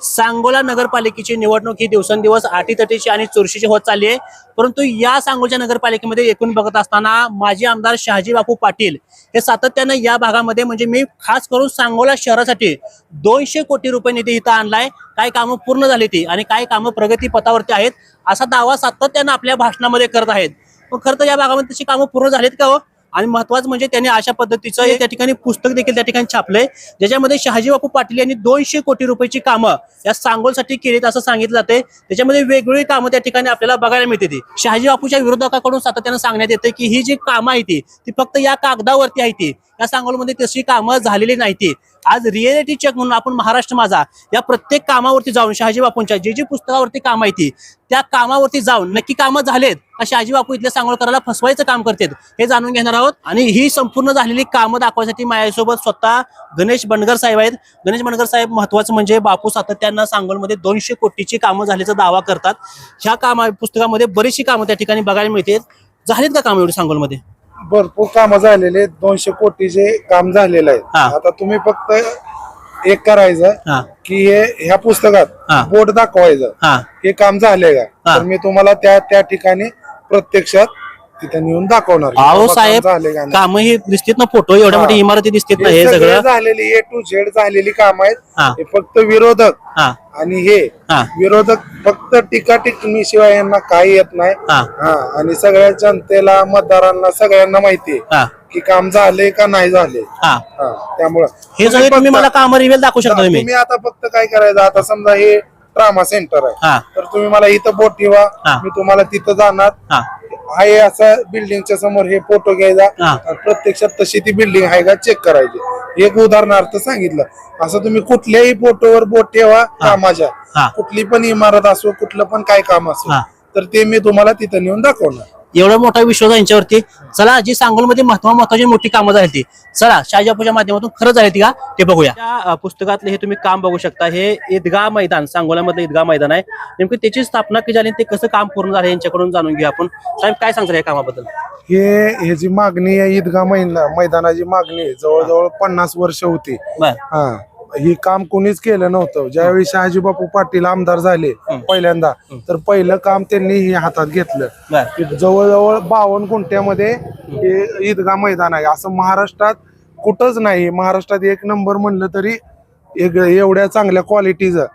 सांगोला नगरपालिकेची निवडणूक ही दिवसेंदिवस आटीतटीची आणि चुरशीची होत चालली आहे. परंतु या सांगोलच्या नगरपालिकेमध्ये एकूण बघत असताना माजी आमदार शहाजी बापू पाटील हे सातत्यानं या भागामध्ये म्हणजे मी खास करून सांगोला शहरासाठी दोनशे कोटी रुपये निधी इथं आणलाय. काही कामं पूर्ण झाली ती आणि काही कामं प्रगती पथावरती आहेत. असा दावा सातत्यानं आपल्या भाषणामध्ये करत आहेत. पण खरं तर या भागामध्ये तशी कामं पूर्ण झालीत का हो? आणि महत्वाचं म्हणजे त्यांनी अशा पद्धतीचं त्या ठिकाणी पुस्तक देखील त्या ठिकाणी छापलंय ज्याच्यामध्ये शहाजी बापू पाटील यांनी दोनशे कोटी रुपयाची कामं या सांगोलसाठी केलीत असं सांगितलं जाते त्याच्यामध्ये वेगवेगळी कामं त्या ठिकाणी आपल्याला बघायला मिळते ती शहाजी बापूच्या विरोधकाकडून सातत्यानं सांगण्यात येते की ही जी कामं आहे ती ती फक्त या कागदावरती आहे ती. या सांगोलमध्ये तशी कामं झालेली नाही ती आज रिएलिटी चेक म्हणून आपण महाराष्ट्र माझा या प्रत्येक कामावरती जाऊन शहाजी बापूंच्या जे जी पुस्तकावरती काम आहे ती त्या कामावरती जाऊन नक्की कामं झालेत का शहाजी बापू इथल्या सांगोळकराला फसवायचं काम करतात हे जाणून घेणार आहोत. आणि ही संपूर्ण झालेली कामं दाखवण्यासाठी माझ्यासोबत स्वतः गणेश बनगर साहेब आहेत. गणेश बनगर साहेब महत्वाचं म्हणजे बापू सातत्यानं सांगोलमध्ये दोनशे कोटीची कामं झाल्याचा दावा करतात. ह्या कामा पुस्तकामध्ये बरीचशी कामं त्या ठिकाणी बघायला मिळतात झालीत का कामं एवढी सांगोलमध्ये? भरपूर काम झालेले दोनशे कोटीचे काम झालेलं आहे हा. आता तुम्ही फक्त एक करायचं की हे ह्या पुस्तकात हा. बोर्ड दाखवायचं हा हे काम झाले का हा. तर मी तुम्हाला त्या त्या ठिकाणी प्रत्यक्षात तिथे नेऊन दाखवणार. अहो साहेब. काम ही दिसतात ना फोटो एवढ्या. मोठी इमारती दिसतात ना हे सगळे झालेली ए टू झेड झालेली काम आहेत. हा. हे फक्त विरोधक हा. आणि हे हा. विरोधक फक्त टीका टिप्पणी शिवाय यांना काही येत नाही. हा. हा. आणि सगळ्या जनतेला मतदारांना सगळ्यांना माहिती आहे हा. की काम झाले का नाही झाले. हा. हा. त्यामुळं हे सगळे तुम्ही मला काम रिवेल दाखवू शकता तुम्ही. तुम्ही आता फक्त काय करायचं? आता समजा हे ट्रामा सेंटर आहे. हा. तर तुम्ही मला इथं बोट ठेवा. हा. मी तुम्हाला तिथं जाणार. हा. आहे असं बिल्डिंगच्या समोर हे फोटो घ्यायचा हा. प्रत्यक्षात तशी ती बिल्डिंग आहे का चेक करायची एक उदाहरणार्थ सांगितलं असं तुम्ही कुठल्याही फोटोवर बोट ठेवा कामाच्या हा. कुठली पण इमारत असो कुठलं पण काय काम असो हा. तर ते मी तुम्हाला तिथं नेऊन दाखवणार एवढा मोठा विश्वास आहे यांच्यावरती. चला जी सांगोलमध्ये महत्वा महत्वाची मोठी कामं झाली ती. चला शाहजापूच्या माध्यमातून खरं झाली ती का? ते बघूया. त्या अ, पुस्तकातले हे तुम्ही काम बघू शकता. हे ईदगाह मैदान सांगोल्यामधलं ईदगाह मैदान आहे. नेमकी त्याची स्थापना की झाली ते कसं काम पूर्ण झालं यांच्याकडून जाणून घेऊ आपण. साहेब काय सांगता या कामाबद्दल? हे हे जी मागणी आहे मैदान मैदानाची मागणी जवळजवळ पन्नास वर्ष होती. हा. ही काम कोणीच केलं नव्हतं. ज्यावेळी शहाजी बापू पाटील आमदार झाले पहिल्यांदा तर पहिलं काम त्यांनी हे हातात घेतलं. जवळजवळ बावन्न गुंठ्यामध्ये हे. ईदगाह मैदान आहे. असं महाराष्ट्रात कुठंच नाही. महाराष्ट्रात एक नंबर म्हणलं तरी एवढ्या चांगल्या क्वालिटीचं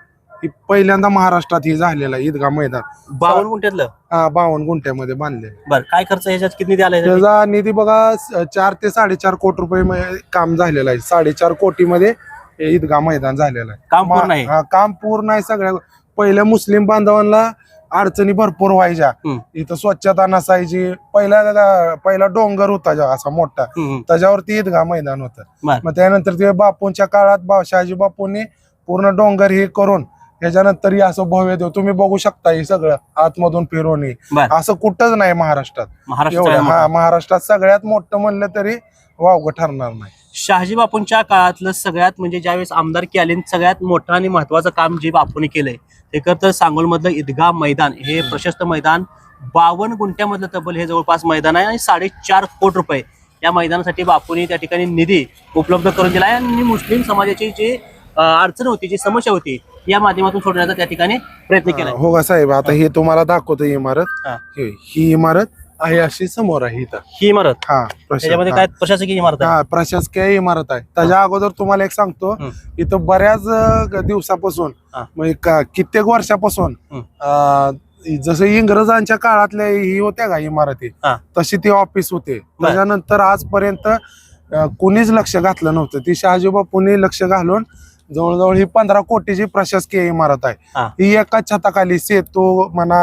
पहिल्यांदा महाराष्ट्रात हे झालेलं आहे ईदगाह मैदान. बावन्न गुंठ्यातलं? हा बावन्न गुंठ्यामध्ये बांधले. बर काय खर्च ह्याच्यात किती निधी आला? त्याचा निधी बघा चार ते साडेचार कोटी रुपये काम झालेलं आहे. साडेचार कोटी मध्ये हे ईदगाह मैदान झालेलं आहे. काम पूर्ण आहे. हा, काम पूर्ण आहे सगळ्या पहिल्या मुस्लिम बांधवांना अडचणी भरपूर व्हायच्या. हम्म. इथं स्वच्छता नसायची. पहिला पहिला डोंगर होता जा- असा मोठा. हम्म. त्याच्यावरती ईदगाह मैदान होतं. बर. मग त्यानंतर ते बापूंच्या काळात बा शहाजी बापूंनी पूर्ण डोंगर हे करून त्याच्यानंतर हे असं भव्य देव तुम्ही बघू शकता हे सगळं आतमधून फिरून हे. बर. असं कुठंच नाही महाराष्ट्रात. महाराष्ट्र एवढं. हा महाराष्ट्रात सगळ्यात मोठं म्हणलं तरी वावग ठरणार नाही. शहाजी बापूंच्या काळातलं सगळ्यात म्हणजे ज्यावेळेस आमदारकी आली सगळ्यात मोठं आणि महत्वाचं काम जे बापूने केलंय ते खरं तर सांगोलमधलं ईदगाह मैदान हे प्रशस्त मैदान बावन्न गुंठ्यामधलं तब्बल हे जवळपास मैदान आहे आणि साडेचार कोटी रुपये या मैदानासाठी बापूने त्या ठिकाणी निधी उपलब्ध करून दिला आहे. आणि मुस्लिम समाजाची जी अडचण होती जी समस्या होती या माध्यमातून सोडण्याचा त्या ठिकाणी प्रयत्न केला हो साहेब? आता हे तुम्हाला दाखवतो इमारत. ही इमारत आहे अशी समोर आहे इथं ही इमारत हा त्याच्यामध्ये. काय प्रशासकीय इमारत आहे हा प्रशासकीय इमारत आहे त्याच्या अगोदर तुम्हाला एक सांगतो हं. इथं बऱ्याच अं, दिवसापासून हा. म्हणजे का- कित्येक वर्षापासून हं. अं, जसं इंग्रजांच्या काळातल्या ही होत्या का इमारती हा. तशी ती ऑफिस होते त्याच्यानंतर आजपर्यंत अं, कुणीच लक्ष घातलं नव्हतं ती शहाजी बापूंनी लक्ष घालून जवळजवळ ही पंधरा कोटीची प्रशासकीय इमारत आहे हा. ही एकाच छताखाली सेतू म्हणा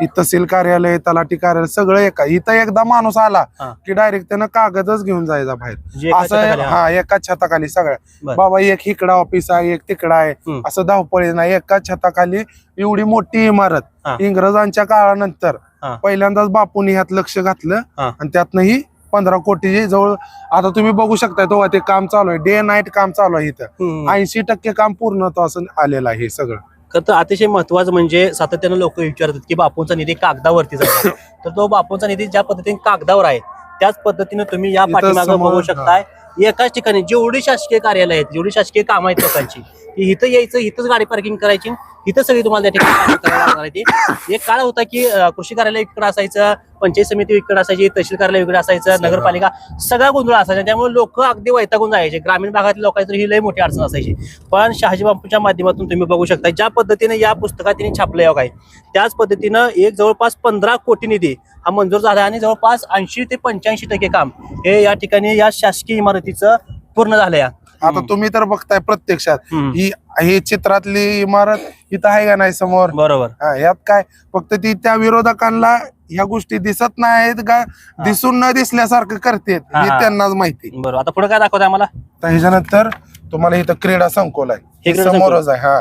ही तहसील कार्यालय तलाठी कार्यालय सगळं एका इथं एकदा माणूस आला हा. की डायरेक्ट त्यानं कागदच घेऊन जायचा बाहेर एका असं छताखाली, हा. हा एकाच छताखाली सगळ्या बर. बाबा एक इकडं ऑफिस आहे एक तिकडं आहे हम्म. असं धावपळी नाही एकाच छताखाली एवढी मोठी इमारत हा. इंग्रजांच्या काळानंतर हा. पहिल्यांदाच बापूंनी ह्यात लक्ष घातलं हा. आणि त्यातनंही पंधरा कोटीची जवळ आता तुम्ही बघू शकताय तो ते काम चालू आहे डे नाईट काम चालू आहे इथं हम्म. ऐंशी टक्के काम पूर्ण असं आलेलं आहे हे सगळं खरं तर अतिशय महत्वाचं म्हणजे सातत्यानं लोक विचारतात की बापूंचा निधी कागदावरती जातो. तर तो बापूंचा निधी ज्या पद्धतीने कागदावर आहे त्याच पद्धतीने तुम्ही या पाठीमागे बघू शकताय एकाच ठिकाणी जेवढी शासकीय कार्यालय आहेत जेवढी शासकीय कामं आहेत लोकांची इथं यायचं इथंच गाडी पार्किंग करायची इथं सगळी तुम्हाला त्या ठिकाणी करायला लागणार आहे ती. एक काळ होता की कृषी कार्यालय इकडे असायचं पंचायत समिती इकडे असायची तहसील कार्यालय इकडे असायचं नगरपालिका सगळा गोंधळ असायचा. त्यामुळे लोक अगदी वैतागून जायचे. ग्रामीण भागातील लोकांची ही लई मोठी अडचण असायची. पण शहाजी बापूच्या माध्यमातून तुम्ही बघू शकता ज्या पद्धतीने या पुस्तकात त्यांनी छापलं आहे त्याच पद्धतीनं एक जवळपास पंधरा कोटी निधी हा मंजूर झाला आणि जवळपास ऐंशी ते पंच्याऐंशी टक्के काम हे या ठिकाणी या शासकीय इमारतीचं पूर्ण झालं या आता तुम्ही तर बघताय प्रत्यक्षात. ही ही चित्रातली इमारत इथं आहे का नाही समोर? बरोबर. हा, यात काय? फक्त ती त्या विरोधकांना ह्या गोष्टी दिसत नाहीत का? दिसून न दिसल्यासारखं करतेत हा. त्यांनाच माहिती. बरोबर. आता पुढे काय दाखवतंय आम्हाला? तर ह्याच्यानंतर तुम्हाला इथं क्रीडा संकुल आहे. समोरच आहे हा.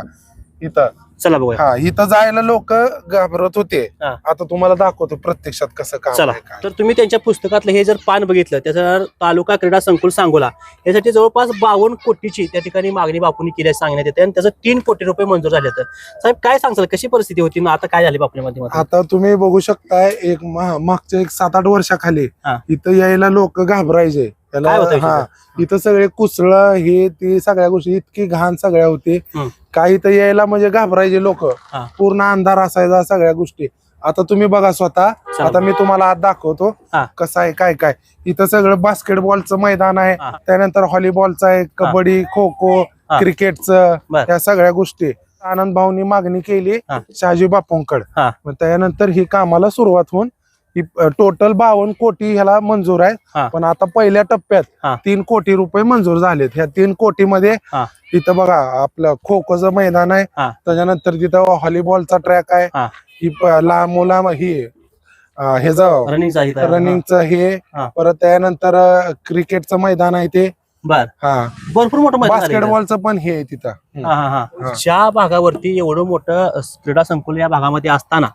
इथं. चला बघूया. हा इथं जायला लोक घाबरत होते. हा. आता तुम्हाला दाखवतो प्रत्यक्षात कसं काम चला. आहे काय. तर तुम्ही त्यांच्या पुस्तकातलं हे जर पान बघितलं त्याचा तालुका क्रीडा संकुल सांगोला यासाठी जवळपास बावन्न कोटीची त्या ठिकाणी मागणी बापूंनी केली आहे सांगण्यात येते. आणि त्याचं तीन कोटी रुपये मंजूर झाले तर साहेब काय सांगचाल कशी परिस्थिती होती? मग आता काय झाली बापूच्या आता तुम्ही बघू शकताय एक मागच्या एक सात आठ वर्षाखाली हा. इथं यायला लोक घाबरायचे. त्याला काय होतं? हा इथं सगळे कुसळ हे ते सगळ्या गोष्टी इतकी घाण सगळ्या होती. हम्म. काही इथं यायला म्हणजे घाबरायचे लोक हा. पूर्ण अंधार असायचा सगळ्या गोष्टी आता तुम्ही बघा स्वतः. आता मी तुम्हाला आज दाखवतो हा. कसं आहे काय काय इथं सगळं बास्केटबॉलचं मैदान आहे हा. त्यानंतर व्हॉलीबॉलचं आहे कबड्डी खो खो हा. क्रिकेटचं बर. या सगळ्या गोष्टी आनंद भाऊनी मागणी केली हा. शहाजी बापूंकड हा. मग त्यानंतर ही कामाला सुरुवात होऊन ही टोटल बावन्न कोटी ह्याला मंजूर. आहे पण आता पहिल्या. टप्प्यात तीन कोटी रुपये मंजूर झालेत ह्या तीन कोटी मध्ये. तिथं बघा आपलं खो खोचं मैदान आहे. त्याच्यानंतर तिथं व्हॉलीबॉलचा ट्रॅक आहे हा. ही प- लहान मुला ही हे रनिंगचं हे. परत त्यानंतर क्रिकेटचं मैदान आहे ते बर हा भरपूर मोठं. बास्केटबॉलचं पण हे आहे तिथं. ज्या भागावरती एवढं मोठं क्रीडा संकुल या भागामध्ये असताना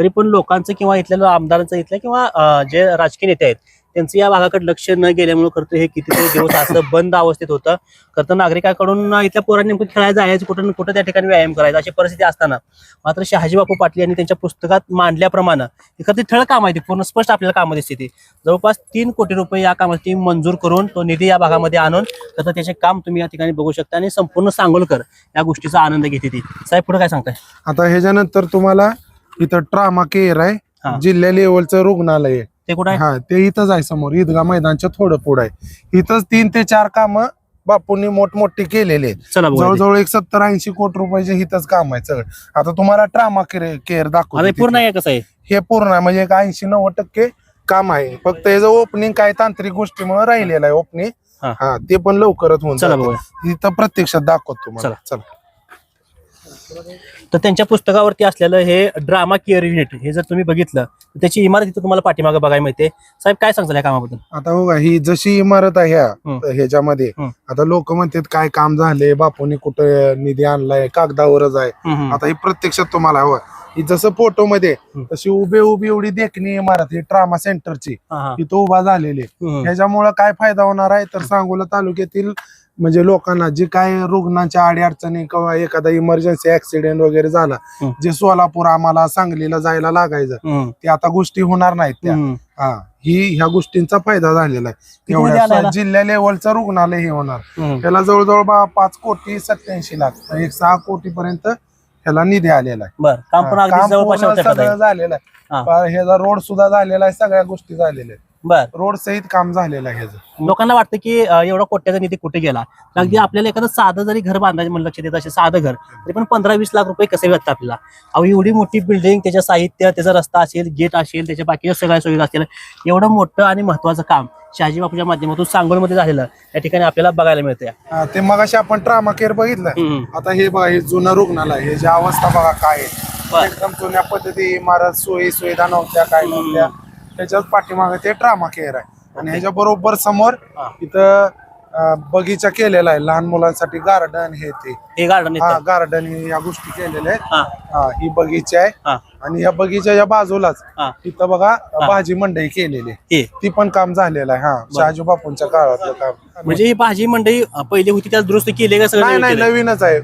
तरी पण लोकांचं किंवा इथल्या आमदारांचं इथल्या किंवा जे राजकीय नेते आहेत त्यांचं या भागाकडे लक्ष न गेल्यामुळे करतो हे कितीतरी दिवस असं बंद अवस्थेत होतं. करतं नागरिकांकडून इथल्या पोरांनी नेमकं खेळायला जायचं कुठं कुठं त्या ठिकाणी व्यायाम करायचा अशी परिस्थिती असताना. मात्र शहाजी बापू पाटील यांनी त्यांच्या पुस्तकात मांडल्याप्रमाणे ते ठळ काम आहे ती पूर्ण स्पष्ट आपल्याला कामात दिसते. ती जवळपास तीन कोटी रुपये या कामासाठी मंजूर करून तो निधी या भागामध्ये आणून तर त्याचे काम तुम्ही या ठिकाणी बघू शकता आणि संपूर्ण सांगोलकर या गोष्टीचा आनंद घेते ती. साहेब पुढे काय सांगताय? आता ह्याच्यानंतर तुम्हाला इथं ट्रामा केअर हा. आहे जिल्हा लेवलचं रुग्णालय आहे. ते कुठं आहे? हा ते इथंच आहे समोर ईदगाह मैदानच्या थोडं पुढे आहे. इथंच तीन ते चार कामं बापूंनी मोठमोठी केलेली आहेत. चला बघू जवळजवळ एक सत्तर ऐंशी कोटी रुपयाचे हिथंच काम आहे सगळं. आता तुम्हाला ट्रामा केअर आता दाखवतो हे पूर्ण तिथे. आहे कसं आहे? हे पूर्ण आहे म्हणजे एक ऐंशी नव्वद टक्के काम आहे. फक्त याचं ओपनिंग काय तांत्रिक गोष्टीमुळे राहिलेलं आहे ओपनिंग हा. हा ते पण लवकरच होऊन चला जातं. बघूया प्रत्यक्षात दाखवतो तुम्हाला. चला. तर त्यांच्या पुस्तकावरती असलेलं हे ड्रामा केअर युनिट हे जर तुम्ही बघितलं तर त्याची इमारत इथं तुम्हाला पाठीमागे बघायला मिळते साहेब काय सांगताल या कामाबद्दल आता हो ही जशी इमारत आहे ह्या हम्म. ह्याच्यामध्ये हम्म. आता लोक म्हणतात काय काम झाले बापूने कुठे निधी आणलाय कागदावरच आहे हम्म, हम्म. आता ही प्रत्यक्षात तुम्हाला हवं ही जसं फोटो मध्ये हम्म. तशी उभी उभी एवढी देखणी इमारत ही ट्रामा सेंटरची हा, हा. इथं उभा झालेली आहे. हम्म. ह्याच्यामुळं काय फायदा होणार आहे तर सांगोला तालुक्यातील म्हणजे लोकांना जे काय रुग्णांच्या आडी अडचणी किंवा एखादा इमर्जन्सी ऍक्सिडेंट वगैरे झाला. जे सोलापूर आम्हाला सांगलीला जायला लागायचं. ते आता गोष्टी होणार नाहीत त्या. हा ही ह्या गोष्टींचा फायदा झालेला आहे एवढ्या याला? जिल्ह्या लेवलचं रुग्णालय हे होणार. त्याला जवळजवळ पाच कोटी सत्याऐंशी लाख एक सहा कोटी पर्यंत ह्याला निधी आलेला आहे. झालेलं. आहे ह्याचा रोड सुद्धा झालेला आहे सगळ्या गोष्टी झालेल्या आहेत. बर. रोड सहित काम झालेलं आहे ह्याचं. लोकांना वाटतं की अं, एवढा कोट्याचा निधी कुठे गेला? तर अगदी आपल्याला एखादं साधं जरी घर बांधायचं म्हणलं लक्ष देत असे साधं घर तरी पण पंधरा वीस लाख रुपये कसे भेटतात आपल्याला? अहो एवढी मोठी बिल्डिंग त्याच्या साहित्य त्याचा रस्ता असेल गेट असेल त्याच्या बाकीच्या सगळ्या सुविधा असतील एवढं मोठं आणि महत्वाचं काम शहाजी बापूच्या माध्यमातून सांगोलमध्ये झालेलं या ठिकाणी आपल्याला बघायला मिळतं हा, ते मगाशी आपण ट्रामा केअर बघितलं. हम्म. आता हे बघा हे जुनं रुग्णालय हे जी अवस्था बघा काय आहे. एकदम जुन्या पद्धती इमारत सोयी सुविधा नव्हत्या काय नव्हत्या. त्याच्याच पाठीमागे ते ट्रामा केअर आहे. आणि ह्याच्या बरोबर समोर. इथं अं, बगीचा केलेला आहे. लहान मुलांसाठी गार्डन हे ते. हे गार्डन हा गार्डन या गोष्टी केलेल्या आहेत. हा. हा ही बगीचा आहे. हा. आणि या बगीच्याच्या बाजूलाच हा. इथं बघा भाजी मंडई केलेली आहे. हे. ती पण काम झालेलं आहे. हा शहाजी बापूंच्या काळातलं काम. म्हणजे ही भाजी मंडई अं, पहिली होती त्याला दुरुस्त केली का नाही? नवीनच आहे.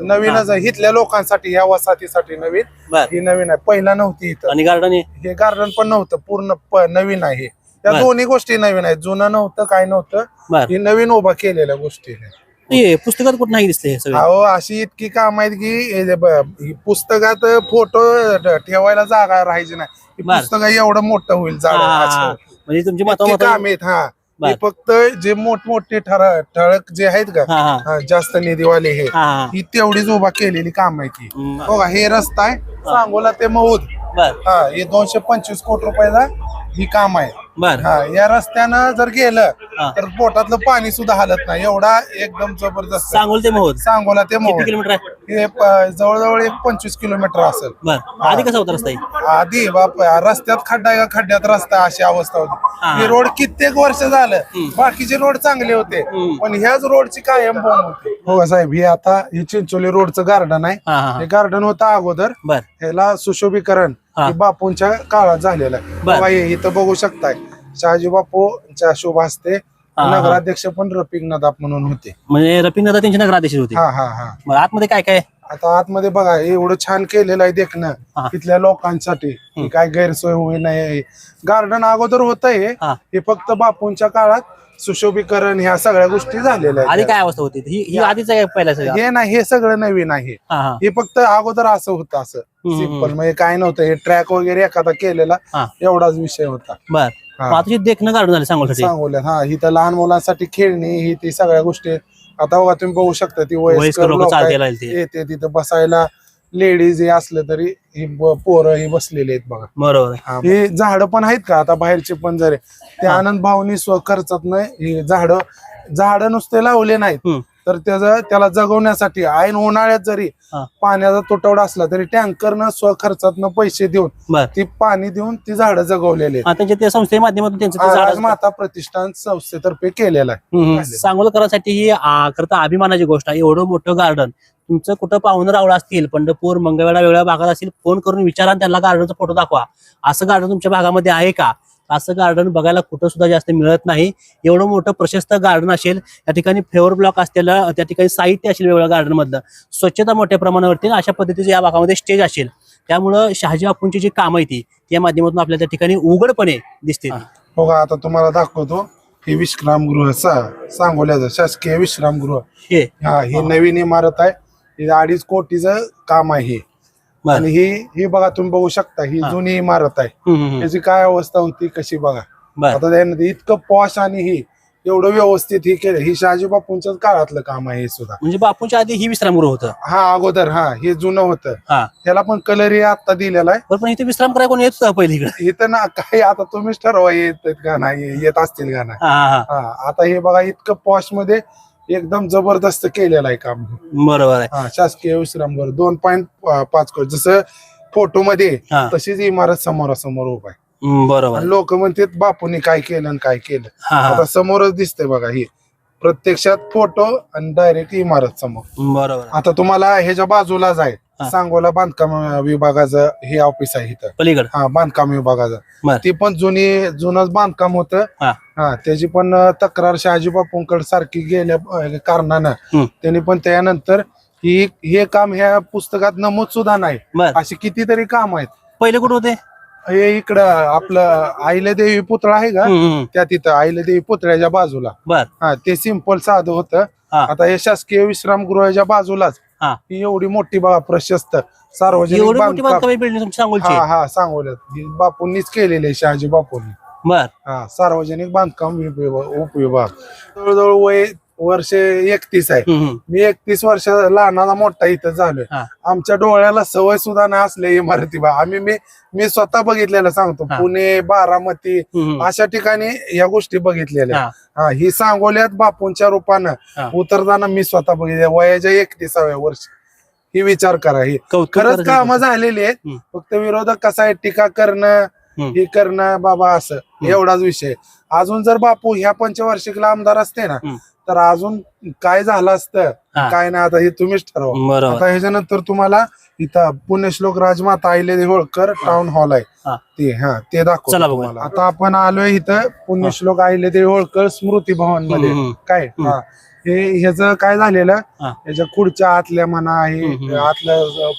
नवीनच आहे. इथल्या लोकांसाठी या वसाहतीसाठी नवीन. बर. ही नवीन आहे. पहिला नव्हती इथं. आणि गार्डन हे? हे गार्डन पण नव्हतं. पूर्ण प- नवीन आहे. या बर. दोन्ही गोष्टी नवीन आहेत. जुनं नव्हतं काय नव्हतं. बर. ही नवीन उभा केलेल्या गोष्टी आहेत. हे पुस्तकात कुठं नाही दिसले हे सगळे? अहो अशी इतकी काम आहेत की हे जे ब- ही पुस्तकात फोटो ठेवायला जागा राहायची नाही. ही बर. पुस्तक एवढं मोठं होईल हा, हा, हा. झाड म्हणजे तुमची काम आहेत हा. हे फक्त जे मोठमोठे ठरा ठळक जे आहेत का हा हा. हा, जास्त निधीवाले हे हा हा. ही तेवढीच उभा केलेली काम आहे ती हम्म, बघा हे रस्ता आहे सांगोला ते बर. हा हे दोनशे पंचवीस कोटी रुपयाचा ही काम आहे. बर. हा या रस्त्यानं जर गेलं हा. तर पोटातलं पाणी सुद्धा हालत नाही. एवढा एकदम जबरदस्त. सांगोल ते महोद सांगोला ते महूद किलोमीटर आहे? हे प- जवळजवळ एक पंचवीस किलोमीटर असेल. बर. आधी कसा होता रस्ता? आधी बाप रस्त्यात खड्डा आहे का खड्ड्यात रस्ता अशी अवस्था होती. हा. हे रोड कित्येक वर्ष झालं. बाकीचे रोड चांगले होते. हम्म. पण ह्याच रोडची कायम बोंब होती. हो. साहेब हे आता हे चिंचोली रोडचं गार्डन आहे. हा हा हा. हे गार्डन होतं अगोदर. बर. ह्याला सुशोभीकरण. हा. हे बापूंच्या काळात झालेलं आहे. बर. बघा हे इथं बघू शकताय. शहाजी बापूच्या शुभ हस्ते हा. नगराध्यक्ष पण रफिक नदाब म्हणून होते. म्हणजे दादा त्यांची नगराध्यक्ष होते. हा हा हा. मग आतमध्ये काय काय? आता आतमध्ये बघा एवढं छान केलेलं आहे देखणं. तिथल्या लोकांसाठी. की काय गैरसोय होई नाही गार्डन अगोदर होत हे. हा. हे फक्त बापूंच्या काळात सुशोभीकरण ह्या सगळ्या गोष्टी झालेल्या आधी आहेत काय अवस्था होती? ही ही आधीच आहे पहिला सगळं? हे नाही हे सगळं नवीन आहे. हा हा. हे फक्त अगोदर असं होतं असं. हम्म, सिंपल म्हणजे काय नव्हतं? हे ट्रॅक वगैरे एखादा केलेला हा. एवढाच विषय होता. बर. हा. आता देखणं काढून झाले सांगोलसाठी? सांगोल्यात हा. इथं लहान मुलांसाठी खेळणी ही ती सगळ्या गोष्टी. आता बघा तुम्ही बघू शकता ती वयस्कर वयस्कर लोक लोक चालते राहील ते. येते तिथं बसायला लेडीज हे असलं तरी ही पोरं ही बसलेली आहेत बघा. बरोबर आहे. हा, हे झाड पण आहेत का? आता बाहेरचे पण जरे ते आनंद भावनी स्व खर्चात नाही ही झाड झाड नुसते लावले नाहीत. हम्म. तर त्याचं त्याला जगवण्यासाठी ऐन उन्हाळ्यात जरी हा. पाण्याचा तुटवडा असला तरी टँकरनं स्व खर्चातनं पैसे देऊन बर. ती पाणी देऊन ती झाडं जगवलेली आहेत. हा, त्यांच्या त्या संस्थेच्या माध्यमातून त्यांचं ते आज झाड माता प्रतिष्ठान संस्थेतर्फे केलेला आहे. हम्म, हम्म. सांगोलकरांसाठी ही आ, खरं तर अभिमानाची गोष्ट आहे. एवढं मोठं गार्डन तुमचं कुठं पाहुणं रावळ असतील पंढरपूर मंगळवेढा वेगळ्या भागात असतील फोन करून विचारा आणि त्यांना गार्डनचा फोटो दाखवा. असं गार्डन तुमच्या भागामध्ये आहे का? असं गार्डन बघायला कुठं सुद्धा जास्त मिळत नाही. एवढं मोठं प्रशस्त गार्डन असेल त्या ठिकाणी फ्लेवर ब्लॉक असलेलं त्या ठिकाणी साहित्य असेल वेगळ्या गार्डन मधलं. स्वच्छता मोठ्या प्रमाणावरती अशा पद्धतीचं या भागामध्ये स्टेज असेल. त्यामुळं शहाजी बापूंची जी कामं आहे ती त्या माध्यमातून आपल्याला त्या ठिकाणी उघडपणे दिसते बघा आता तुम्हाला दाखवतो हे विश्रामगृह सांगोल्याचं शासकीय विश्रामगृह. हे हा ही. नवीन इमारत आहे. हे अडीच कोटीचं काम आहे. बर. आणि ही ही बघा तुम्ही बघू शकता ही हा. जुनी इमारत आहे. हम्म, हम्म, हम्म. त्याची काय अवस्था होती कशी बघा. बर. आता त्यानं ते इतकं पॉश आणि ही एवढं व्यवस्थित ही केलं. ही शहाजी बापूंच्याच काळातलं काम आहे हे सुद्धा. म्हणजे बापूंच्या आधी ही विश्रामगृह होतं. हा अगोदर हा हे जुनं होतं. हा. त्याला पण कलर हे आता दिलेला आहे. बरं पण इथे विश्राम करायला कोण येत होतं पहिले इकडे? इथं ना काही आता तुम्हीच ठरवा येत का नाही येत असतील का नाही. हा हा हा. हा आता हे बघा इतकं पॉशमध्ये एकदम जबरदस्त केलेलं आहे काम बरोबर आहे. हा शासकीय विश्रामगृह दोन पॉईंट पाच कोटी. जसं फोटो मध्ये हा. तशीच इमारत समोरासमोर उभा आहे. हम्म, बरोबर आहे. लोक म्हणतात बापूंनी काय केलं आणि काय केलं? हा हा. आता समोरच दिसतंय बघा ही. प्रत्यक्षात फोटो आणि डायरेक्ट इमारत समोर. बरोबर आहे. आता तुम्हाला ह्याच्या बाजूलाच हा. सांगोला बांधकाम विभागाचं हे ऑफिस आहे इथं. पलीकड? हा बांधकाम विभागाचं. बर. ती पण जुनी जुनच बांधकाम होतं. हा. हा त्याची पण अं, तक्रार शहाजी बापूंकडे सारखी गेल्या अं, कारणानं. हम्म. त्यांनी पण त्यानंतर ही हे काम ह्या पुस्तकात नमूद सुद्धा नाही. बर. अशी कितीतरी काम आहेत. पहिले कुठं होते? हे इकडं आपलं आईलदेवी पुतळा आहे का? हम्म, हम्म. त्या तिथं आईलदेवी पुतळ्याच्या बाजूला. बर. हा ते सिंपल साधं होतं. हा. आता हे शासकीय विश्रामगृहाच्या बाजूलाच. हा. ही एवढी मोठी बघा प्रशस्त सार्वजनिक एवढी मोठी बांधकाम. बांधकाम बिल्डिंग तुमची सांगोलची? हा हा सांगोल्यात. ही बापूंनीच केलेली आहे शहाजी बापूंनी. बर. हा सार्वजनिक बांधकाम विभाग उपविभाग. जवळजवळ वय वर्ष एकतीस आहे. मी एकतीस वर्ष लहानाचा मोठा इथं झालोय. आमच्या डोळ्याला सवय सुद्धा नाही असल्या इमारती बा आम्ही मी मी स्वतः बघितलेलं सांगतो. पुणे बारामती. अशा ठिकाणी या गोष्टी बघितलेल्या हा. हा सांगोल्यात बापूंच्या रूपानं. उतरताना मी स्वतः बघितल्या वयाच्या एकतीसाव्या वर्ष ही विचार करा ही खरंच. कामं झालेली आहेत. फक्त विरोधक कसा आहे टीका करणं. हे करणं बाबा असं एवढाच विषय अजून जर बापू ह्या पंचवार्षिकला आमदार असते ना. तर अजून काय झालं असतं हा. काय नाही आता हे तुम्हीच ठरवा बरोबर आता ह्याच्यानंतर तुम्हाला इथं पुण्यश्लोक राजमाता आहिले होळकर टाउन हॉल आहे. ते हा ते दाखव चला बघूया. तुम्हाला आता आपण आलोय इथं पुण्यश्लोक आहिले ते होळकर स्मृती भवनमध्ये हम्म, हम्म. काय हा हे ह्याचं काय झालेलं हा. ह्याच्या खुर्च्या आतल्या म्हणा हम्म, हे हम्म. आतल्या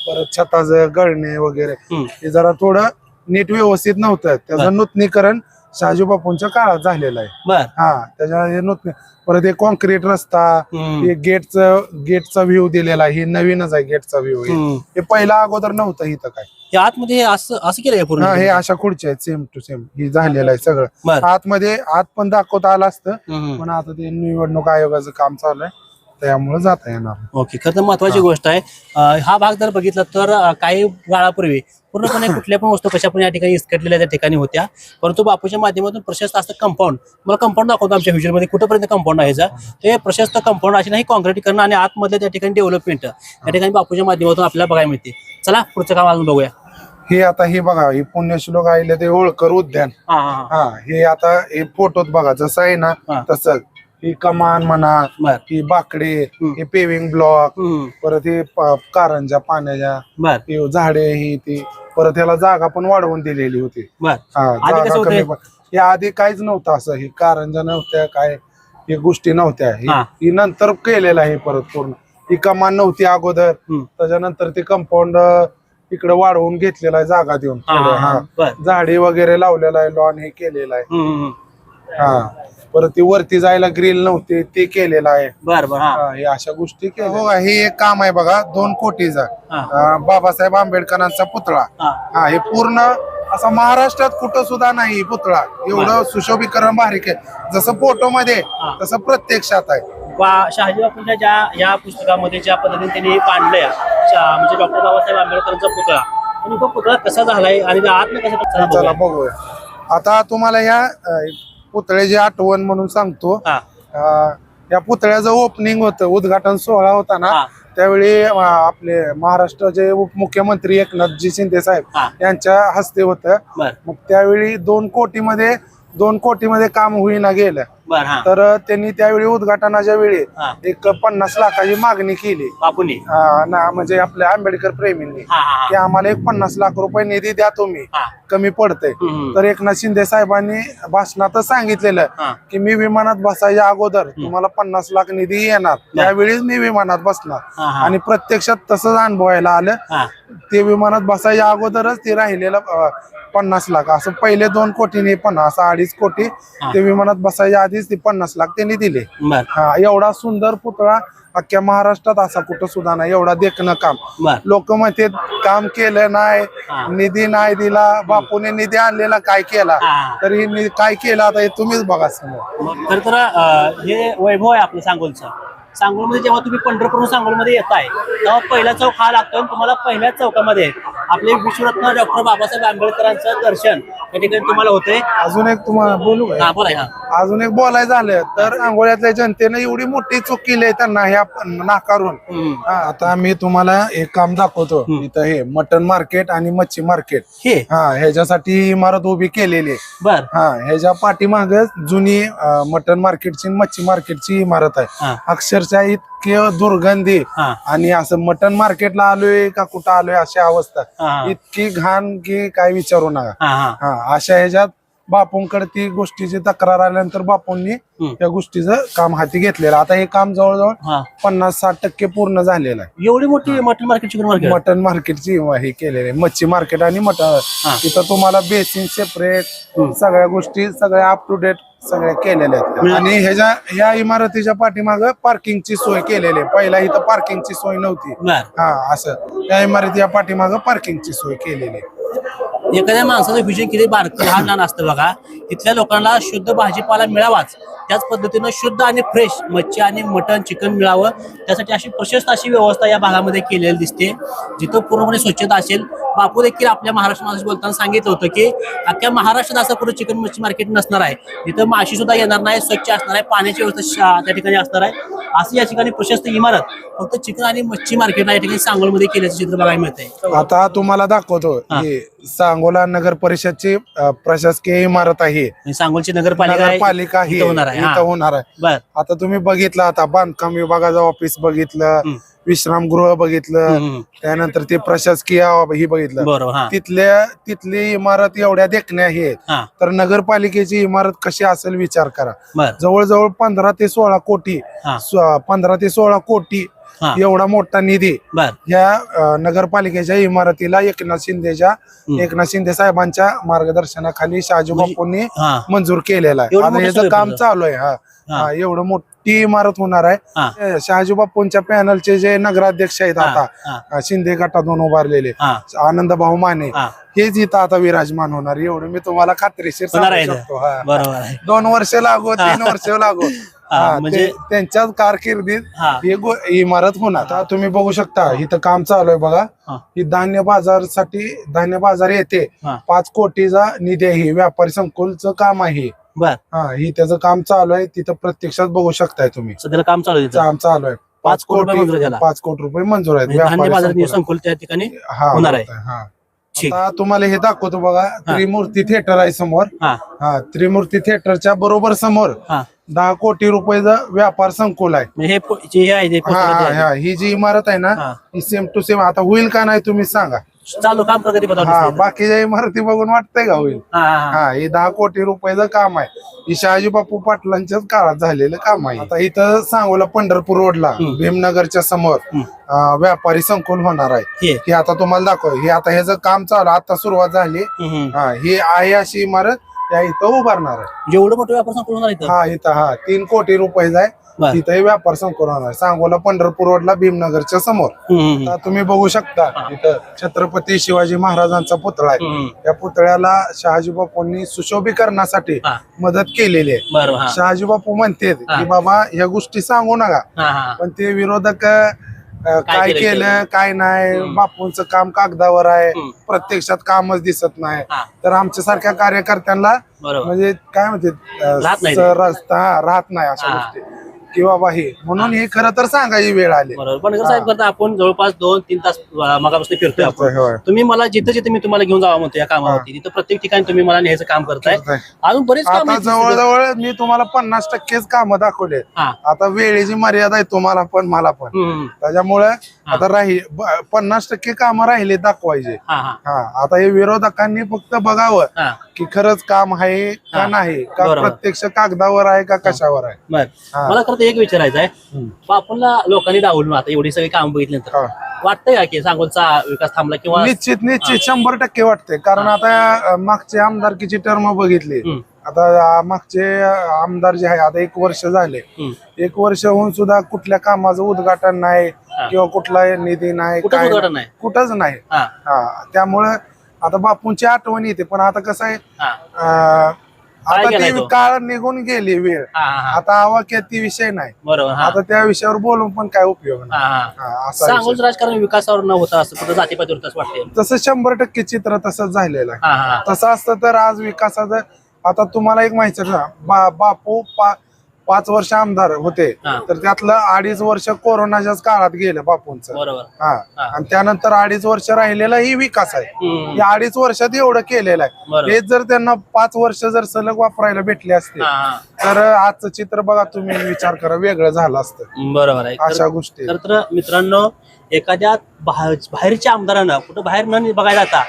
परत छताचं गळणे वगैरे हम्म. हे जरा थोडं नीट व्यवस्थित नव्हतं त्याचं नूतनीकरण शहाजी बापूंच्या काळात झालेला आहे. बर. हा त्याच्या हे नूतन परत हे कॉन्क्रीट रस्ता. हे गेटचं गेटचा व्ह्यू दिलेला आहे. हे नवीनच आहे गेटचा व्ह्यू. हे पहिला अगोदर नव्हतं इथं काय. हे आतमध्ये असं असं केलंय पूर्ण हा हे अशा खुर्च्या आहेत सेम टू सेम हे झालेलं आहे सगळं. बर. आतमध्ये आत पण दाखवता आलं असतं. हम्म. पण आता ते निवडणूक आयोगाचं काम चालू आहे. त्यामुळे जाता येणार. ओके खरं तर महत्वाची गोष्ट आहे. अं, हा भाग जर बघितला तर अं, काही काळापूर्वी पूर्णपणे कुठल्या पण वस्तू कशा पण या ठिकाणी इसकटलेल्या त्या ठिकाणी होत्या. परंतु बापूच्या माध्यमातून प्रशस्त असं कंपाऊंड मला कंपाऊंड दाखवतो आमच्या फ्युचरमध्ये कुठपर्यंत कंपाऊंड आहे याचं. ते प्रशस्त कंपाऊंड असे नाही कॉन्क्रीटीकरण आणि आतमध्ये त्या ठिकाणी डेव्हलपमेंट या ठिकाणी बापूच्या माध्यमातून आपल्याला बघायला मिळते. चला पुढचं काम अजून बघूया. हे आता हे बघा हे पुण्यश्लोक आले ते होळकर उद्यान. हा हा हा. हा हे आता हे फोटोत बघा जसं आहे ना हा. तसं. ही कमान म्हणा बर ही बाकडे हम्म. हे पेविंग ब्लॉक हम्म. परत हे प- कारंजा पाण्याच्या बर हे झाडे ही ती परत याला जागा पण वाढवून दिलेली होती बर हा आधी कसं जागा होतंय? कमी पण- हे आधी काहीच नव्हतं असं ही कारंजा नव्हत्या काय हे गोष्टी नव्हत्या ही हा. ही नंतर केलेलं आहे परत पूर्ण ही कमान नव्हती अगोदर हम्म. त्याच्यानंतर ते कंपाऊंड इकडे वाढवून घेतलेलं आहे जागा देऊन हा, हा, हा. हा बर झाडे वगैरे लावलेलं आहे लॉन हे केलेलं आहे हम्म, हम्म. हा परत ती वरती जायला ग्रिल नव्हती ते केलेलं आहे. बर बर हा. हा, हे अशा गोष्टी केल्या. हो हे एक काम आहे बघा दोन कोटीचा. हा. बाबासाहेब आंबेडकरांचा पुतळा. हा. हा हे पूर्ण असं महाराष्ट्रात कुठं सुद्धा नाही पुतळा. एवढं सुशोभीकरण भारी केलं. जसं फोटो मध्ये हा. तसं प्रत्यक्षात आहे. बा शहाजी बापूंच्या ज्या या पुस्तकामध्ये ज्या पद्धतीने त्यांनी मांडलंय शा- म्हणजे डॉक्टर बाबासाहेब आंबेडकरांचा पुतळा. पण तो पुतळा कसा झालाय आणि त्या आतनं कसं चला बघूया. बघूया. आता तुम्हाला ह्या अं, पुतळ्याची आठवण म्हणून सांगतो. हा. अं, या पुतळ्याचं ओपनिंग होतं उद्घाटन सोहळा होता ना हा. त्यावेळी अं, आपले महाराष्ट्राचे उपमुख्यमंत्री एकनाथजी शिंदे साहेब यांच्या हस्ते होतं. बर. मग त्यावेळी दोन कोटीमध्ये दोन कोटीमध्ये काम होईना गेलं. बर तर त्यांनी त्यावेळी उद्घाटनाच्या वेळी एक पन्नास लाखाची मागणी केली. ना म्हणजे आपल्या आंबेडकर प्रेमींनी. की आम्हाला एक पन्नास लाख रुपये निधी द्या तुम्ही. कमी पडतंय. हम्म. तर एकनाथ शिंदे साहेबांनी भाषणातच सांगितलेलं की मी विमानात बसायच्या अगोदर तुम्हाला पन्नास लाख निधी येणार. त्यावेळीच मी विमानात बसणार. आणि प्रत्यक्षात तसंच अनुभवायला आलं. ते विमानात बसायच्या अगोदरच ते राहिलेलं पन्नास लाख. असं पहिले दोन कोटीने पन्नास अडीच कोटी. ते विमानात बसायच्या आधीच ते पन्नास लाख त्यांनी दिले. बर. हा एवढा सुंदर पुतळा अख्ख्या महाराष्ट्रात असा कुठं सुद्धा नाही एवढा देखणं काम. बर. लोक म्हणते काम केलं नाही. निधी नाही दिला बापूने निधी आणलेला काय केला? हा. तर हे नि- काय केलं आता हे तुम्हीच बघा समोर. मग खर तर अं, हे वैभव आहे आपलं सांगोलचं. सांगोलमध्ये जेव्हा तुम्ही पंढरपूर सांगोलमध्ये येताय तेव्हा पहिला चौक हा लागतो आणि तुम्हाला पहिल्याच चौकामध्ये आपले विश्वरत्न डॉक्टर बाबासाहेब आंबेडकरांचं दर्शन या ठिकाणी तुम्हाला होतंय. अजून एक तुम्हाला बोलू का? हा बोला हा. अजून एक बोलायचं झालं तर आंघोळ्यातल्या जनतेने एवढी मोठी चूक केली आहे त्यांना ह्या नाकारून. हा, आता मी तुम्हाला एक काम दाखवतो. हम्म. इथं हे मटन मार्केट आणि मच्छी मार्केट. हे? हा ह्याच्यासाठी ही इमारत उभी केलेली आहे. बर. हा ह्याच्या पाठीमाग जुनी अं, मटन मार्केटची आणि मच्छी मार्केटची इमारत आहे. अक्षरशः इतके दुर्गंधी हा. आणि असं मटन मार्केटला आलोय का कुठं आलोय अशी अवस्था. हा. इतकी घाण की काय विचारू नका. हा हा. हा अशा ह्याच्यात बापूंकडे ती गोष्टीची तक्रार आल्यानंतर बापूंनी. त्या गोष्टीचं काम हाती घेतलेलं. आता हे काम जवळजवळ पन्नास साठ टक्के पूर्ण झालेलं आहे. एवढी मोठी mutton market chicken market mutton मार्केटची हे केलेली मच्छी मार्केट आणि मटन तिथं तुम्हाला बेसिन सेपरेट सगळ्या गोष्टी सगळ्या अप टू डेट सगळ्या केलेल्या आहेत. आणि ह्याच्या ह्या इमारतीच्या पाठीमाग पार्किंगची सोय केलेली आहे. पहिला इथं पार्किंगची सोय नव्हती. हा असं. त्या इमारतीच्या पाठीमाग पार्किंगची सोय केलेली आहे. एखाद्या माणसाचं विजन किती बारक लहान लहान असतं बघा. तिथल्या लोकांना शुद्ध भाजीपाला मिळावाच. त्याच पद्धतीनं शुद्ध आणि फ्रेश मच्छी आणि मटण चिकन मिळावं. त्यासाठी अशी प्रशस्त अशी व्यवस्था या भागामध्ये केलेली दिसते. जिथं पूर्णपणे स्वच्छता असेल. बापू देखील आपल्या महाराष्ट्रामध्ये बोलताना सांगितलं होतं की अख्ख्या महाराष्ट्रात असं कुठं चिकन मच्छी मार्केट नसणार आहे. तिथं माशी सुद्धा येणार नाही स्वच्छ असणार आहे पाण्याची व्यवस्था त्या ठिकाणी असणार आहे. अशी या ठिकाणी प्रशस्त इमारत फक्त चिकन आणि मच्छी मार्केट या ठिकाणी सांगोलमध्ये केल्याचं चित्र बघायला मिळतंय. आता तुम्हाला दाखवतो हे. सांगोला नगर परिषदची अ, प्रशासकीय इमारत आहे. सांगोलची नगरपालिका आहे, नगरपालिका ही इथं होणार आहे. हा. इथं होणार आहे. बर. आता तुम्ही बघितलं आता बांधकाम विभागाचं ऑफिस बघितलं हम्म. विश्रामगृह बघितलं हम्म. त्यानंतर ते प्रशासकीय ही बघितलं. बरोबर हा. तिथल्या तिथली इमारत एवढ्या देखण्या आहेत. हा. तर नगरपालिकेची इमारत कशी असेल विचार करा. बर. जवळजवळ पंधरा ते सोळा कोटी हा. पंधरा ते सोळा कोटी हा. एवढा मोठा निधी बर. या अं, नगरपालिकेच्या इमारतीला एकनाथ शिंदेच्या एकनाथ शिंदे साहेबांच्या मार्गदर्शनाखाली शहाजी म्हणजे- बापूंनी हा. मंजूर केलेला आहे. एवढं आता मोठं याचं सगळं काम. चालू आहे. हा. हा. हा, एवढं मोठी इमारत होणार आहे. अं, शहाजी बापूंच्या पॅनलचे जे नगराध्यक्ष आहेत हा, आता हा. अं, शिंदे गटातून उभारलेले हा. आनंद भाऊ माने हा. हेच इथं आता विराजमान होणार. एवढं मी तुम्हाला खात्रीशीर होणार सांगू आहे शकतो. हा. बरोबर आहे. दोन वर्ष लागो तीन वर्ष लागो. हा, म्हणजे- ते- त्यांच्याच कारकिर्दीत हा. ही गो- इमारत होणार. आता तुम्ही बघू शकता इथं काम चालू आहे बघा. हा. धान्य बाजारसाठी धान्य बाजार येते. हा. पाच कोटीचा निधी आहे. ही व्यापारी संकुलचं काम आहे. बर. हा ही त्याचं काम चालू आहे. तिथं प्रत्यक्षात बघू शकताय तुम्ही. सध्याला काम चालू आहे तिथं. काम चालू आहे. पाच कोटी रुपये मंजूर झाला. पाच कोटी रुपये मंजूर आहेत. म्हणजे धान्य व्यापारी बाजार संकुलात. संकुल त्या ठिकाणी हा होणार आहे. हा. ठीक. आता तुम्हाला हे दाखवतो बघा त्रिमूर्ती थिएटर आहे समोर. हा. हा त्रिमूर्ती थिएटरच्या बरोबर समोर हा. दहा कोटी रुपयाचं व्यापार संकुल आहे. म्हणजे हे पो- जे हे आहे ते हा हा जे आहे. हा ही जी इमारत आहे ना हा. ही सेम टू सेम आता होईल का नाही तुम्ही सांगा. चालू काम प्रगती पथावर हा. बाकीच्या इमारती बघून वाटतंय का होईल? हा, हा, दहा कोटी रुपयाचं काम आहे. ही शहाजी बापू पाटलांच्याच काळात झालेलं काम आहे. आता इथं सांगोला पंढरपूर रोडला भीमनगरच्या समोर व्यापारी संकुल होणार आहे. हे. आता तुम्हाला दाखव हे आता ह्याचं काम चालू आता सुरुवात झाली. हा ही आहे अशी इमारत त्या इथं उभारणार आहे. जेवढं मोठं व्यापार संकुल होणार इथं? हा इथं हा तीन कोटी रुपयाचा आहे. तिथं व्यापार संकुल होणार सांगोला पंढरपूर रोडला भीमनगरच्या समोर आता तुम्ही बघू शकता इथं छत्रपती शिवाजी महाराजांचा पुतळा आहे हम्म. या पुतळ्याला शहाजी बापूंनी सुशोभीकरणासाठी. मदत केलेली आहे शहाजी बापू म्हणतात हा. की बाबा ह्या गोष्टी सांगू नका. पण ते विरोधक काय केलं काय नाही. बापूंचं काम कागदावर आहे. प्रत्यक्षात कामच दिसत नाही. तर आमच्या सारख्या कार्यकर्त्यांना म्हणजे काय म्हणते अं, राहत नाही अशा. गोष्टी की बाबा हे. म्हणून हे खरं तर सांगायची वेळ आली. बरोबर. पण साहेब करता आपण जवळपास दोन तीन तास अं, मगापासून फिरतोय आपण. होय. तुम्ही मला जिथं जिथे मी तुम्हाला घेऊन जावा म्हणतो या कामावरती तिथं प्रत्येक ठिकाणी तुम्ही मला न्यायचं काम करताय. करताय. अजून बरेच काम आता जवळजवळ मी तुम्हाला पन्नास टक्केच कामं दाखवले. हा. आता वेळेची मर्यादा आहे तुम्हाला पण मला पण. हम्म. त्याच्यामुळे आता राही ब- पन्नास टक्के कामं राहिले दाखवायचे. हा हा. हा. आता हे विरोधकांनी फक्त बघावं हा. की खरंच काम आहे का हा. नाही? का बरोबर. प्रत्यक्ष कागदावर आहे का कशावर आहे? बर. हा. मला खरं तर एक विचारायचं आहे. बापूंला लोकांनी डावलून आता एवढी सगळी काम बघितल्यानंतर. वाटतंय का की सांगोलचा विकास थांबला किंवा निश्चित निश्चित. शंभर टक्के वाटते कारण आता मागचे आमदारकीची टर्म बघितली. आता मागचे आमदार जे आहे आता एक वर्ष झाले. एक वर्ष होऊन सुद्धा कुठल्या कामाचं उद्घाटन नाही किंवा कुठला निधी नाही कुठंच काय कुठंच नाही. हा. त्यामुळे आता बापूंची आठवण येते. पण आता कसं आहे आता ती? काळ निघून गेली वेळ. आता आवाक्यात ती विषय नाही. बरोबर हा. आता त्या विषयावर बोलून पण काय उपयोग नाही. हा हा. हा, असा विषय. सांगोलचं राजकारण विकासावर न होता असं फक्त जातीपातीवर तसं वाटतंय? तसं शंभर टक्के चित्र तसंच झालेलं आहे. हा हा. तसं असतं तर आज विकासाचं आता तुम्हाला एक माहिती आहे का? बा बापू पा पाच वर्ष आमदार होते. हा. तर त्यातलं अडीच वर्ष कोरोनाच्याच काळात गेलं बापूंचं. बरोबर. हा. हा. आणि त्यानंतर अडीच वर्ष राहिलेला ही विकास आहे. हम्म. या अडीच वर्षात एवढं केलेलं आहे. हेच जर त्यांना पाच वर्ष जर सलग वापरायला भेटले असते हा हा. तर आजचं चित्र बघा तुम्ही विचार करा वेगळं झालं असतं. बरोबर आहे. तर- अशा गोष्टी तर तर मित्रांनो एखाद्या बाहेर- बाहेरच्या आमदारानं कुठं बाहेर न बघायला जाता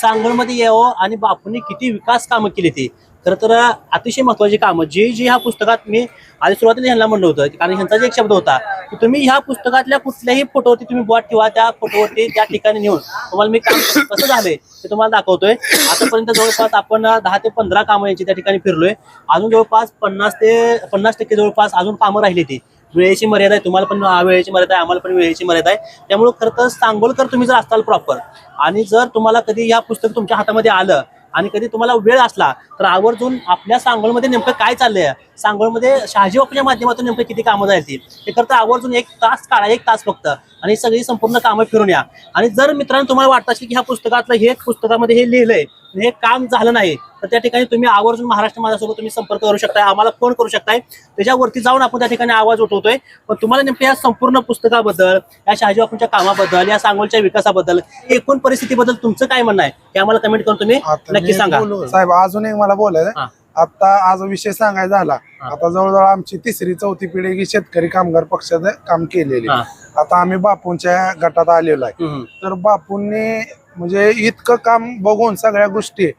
सांगोलमध्ये यावं आणि बापूंनी किती विकास कामं केली ती. खरं तर अतिशय महत्वाची कामं. जी जी ह्या पुस्तकात मी आधी सुरुवातीला ह्यांना म्हणलं होतं कारण ह्यांचा जे एक शब्द होता की तुम्ही ह्या पुस्तकातल्या कुठल्याही फोटोवरती तुम्ही बॉट ठेवा त्या फोटोवरती त्या ठिकाणी नेऊन तुम्हाला मी काम कसं झालंय ते तुम्हाला दाखवतोय. आतापर्यंत जवळपास आपण दहा ते पंधरा कामं यांची त्या ठिकाणी फिरलोय. अजून जवळपास पन्नास ते पन्नास टक्के जवळपास अजून कामं राहिली ती. वेळेची मर्यादा आहे तुम्हाला पण वेळेची मर्यादा आहे आम्हाला पण वेळेची मर्यादा आहे. त्यामुळे खरं तर सांगोलकर तुम्ही जर असाल प्रॉपर आणि जर तुम्हाला कधी या पुस्तक तुमच्या हातामध्ये आलं आणि कधी तुम्हाला वेळ असला तर आवर्जून आपल्या सांगोळमध्ये नेमकं काय चाललंय? सांगोळमध्ये शहाजी बापूच्या माध्यमातून नेमकं किती कामं जायतील ते? करता आवर्जून एक तास काढा एक तास फक्त. आणि सगळी संपूर्ण कामं फिरून या. आणि जर मित्रांनो तुम्हाला वाटत असेल की ह्या पुस्तकातलं हे पुस्तकामध्ये हे लिहिलंय हे काम झालं नाही तर त्या ठिकाणी तुम्ही आवर्जून महाराष्ट्र माझ्यासोबत तुम्ही संपर्क करू शकताय. आम्हाला फोन करू शकताय. त्याच्यावरती जाऊन आपण त्या ठिकाणी आवाज उठवतोय. पण तुम्हाला नेमकं या संपूर्ण पुस्तकाबद्दल या शहाजी बापूंच्या कामाबद्दल या सांगोलच्या विकासाबद्दल एकूण परिस्थितीबद्दल तुमचं काय म्हणणं आहे? हे आम्हाला कमेंट करून तुम्ही नक्की सांगा. साहेब अजून एक मला बोलायचं हा. आता आज विषय सांगायचा झाला. आता जवळजवळ आमची तिसरी चौथी पिढी की शेतकरी कामगार पक्षाचं काम केलेली हा. आता आम्ही बापूंच्या गटात आलेलो आहे. तर बापूंनी म्हणजे इतकं काम बघून सगळ्या गोष्टी.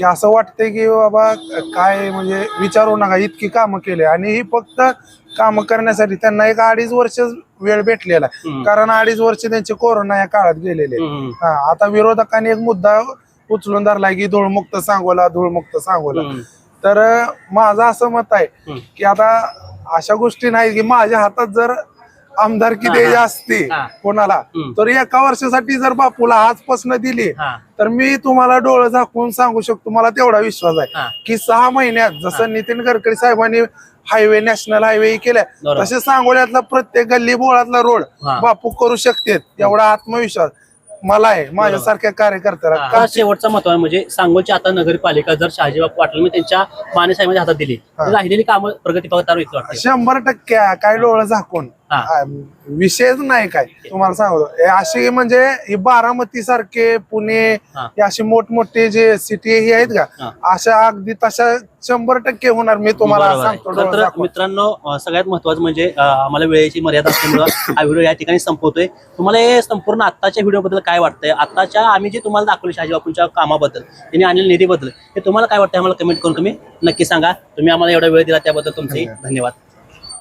की असं वाटतंय की बाबा काय म्हणजे विचारू नका इतकी कामं केली आणि ही फक्त काम करण्यासाठी त्यांना एक अडीच वर्ष वेळ भेटलेला आहे. कारण अडीच वर्ष त्यांचे कोरोना या काळात गेलेले. हा आता विरोधकांनी एक मुद्दा उचलून धरलाय की धूळमुक्त सांगोला धूळमुक्त सांगोला. तर माझं असं मत आहे. की आता अशा गोष्टी नाही की माझ्या हातात जर आमदारकी द्यायची. असते. कोणाला. तर एका वर्षासाठी जर बापूला आजपासून दिली. तर मी तुम्हाला डोळं झाकून सांगू शकतो मला तेवढा विश्वास आहे हा. की सहा महिन्यात जसं नितीन गडकरी साहेबांनी हायवे नॅशनल हायवे केलाय. तसे सांगोल्यातला प्रत्येक गल्ली बोळातला रोड. बापू करू शकतात एवढा आत्मविश्वास मला आहे माझ्यासारख्या कार्यकर्त्याला का- शेवटचा महत्त्व आहे म्हणजे सांगोलची आता नगरपालिका जर शहाजीबाब पाटील त्यांच्या मानेसाहेबांच्या हातात दिली राहिलेली कामं प्रगती शंभर टक्के काय डोळं झाकून हा. विषयच नाही काय तुम्हाला सांगतो हे अशी म्हणजे ही बारामती सारखे पुणे हा. हे अशी मोठमोठे जे सिटी हे आहेत हा. का अशा अगदी तशा शंभर टक्के होणार मी तुम्हाला बरोबर आहे. सांगतो डोळं तर झाकून. मित्रांनो अं, सगळ्यात महत्वाचं म्हणजे अं, आम्हाला वेळेची मर्यादा असल्यामुळं हा व्हिडिओ या ठिकाणी संपवतोय तुम्हाला हे संपूर्ण आत्ताच्या व्हिडिओ बद्दल काय वाटतंय आत्ताच्या आम्ही जे तुम्हाला दाखवले शहाजी बापूंच्या कामाबद्दल त्यांनी आणलेल्या निधीबद्दल हे तुम्हाला काय वाटतं आम्हाला कमेंट करून तुम्ही नक्की सांगा तुम्ही आम्हाला एवढा वेळ दिला त्याबद्दल तुमचे धन्यवाद